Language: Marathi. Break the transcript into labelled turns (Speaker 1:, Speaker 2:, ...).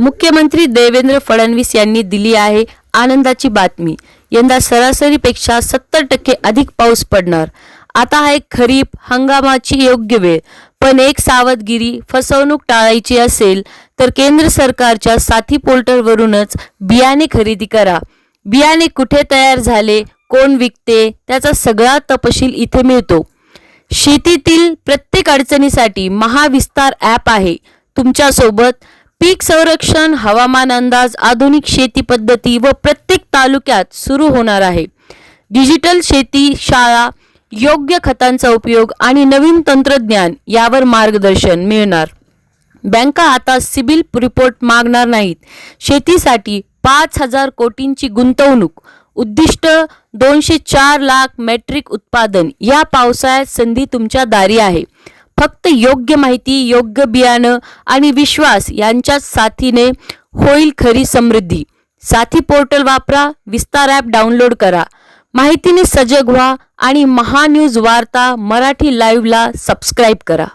Speaker 1: मुख्यमंत्री देवेंद्र फडणवीस यांनी दिली आहे आनंदाची बातमी. यंदा सरासरीपेक्षा सत्तर टक्के अधिक पाऊस पडणार. आता आहे खरीप हंगामाची योग्य वेळ. पण एक सावधगिरी फसवणूक टाळायची असेल तर केंद्र सरकारच्या साथी पोर्टलवरूनच बियाणे खरेदी करा. बियाणे कुठे तयार झाले कोण विकते त्याचा सगळा तपशील इथे मिळतो. शेतीतील प्रत्येक अडचणीसाठी महाविस्तार ॲप आहे. तुमच्यासोबत पीक संरक्षण हवामान अंदाज आधुनिक शेती पद्धती व प्रत्येक तालुक्यात सुरू होणार आहे. डिजिटल शेती शाळा योग्य खतांचा उपयोग आणि नवीन तंत्रज्ञान यावर मार्गदर्शन मिळणार. बँका आता सिबिल रिपोर्ट मागणार नाहीत. शेतीसाठी पाच हजार कोटींची गुंतवणूक उद्दिष्ट दोनशे चार लाख मेट्रिक उत्पादन या पावसाळ्यात संधी तुमच्या दारी आहे. फक्त योग्य माहिती योग्य बियाणं आणि विश्वास यांच्या साथीने होईल खरी समृद्धी. साथी पोर्टल वापरा विस्तार ॲप डाउनलोड करा. माहितीने सजग व्हा आणि महान्यूज वार्ता मराठी लाईव्हला सबस्क्राईब करा.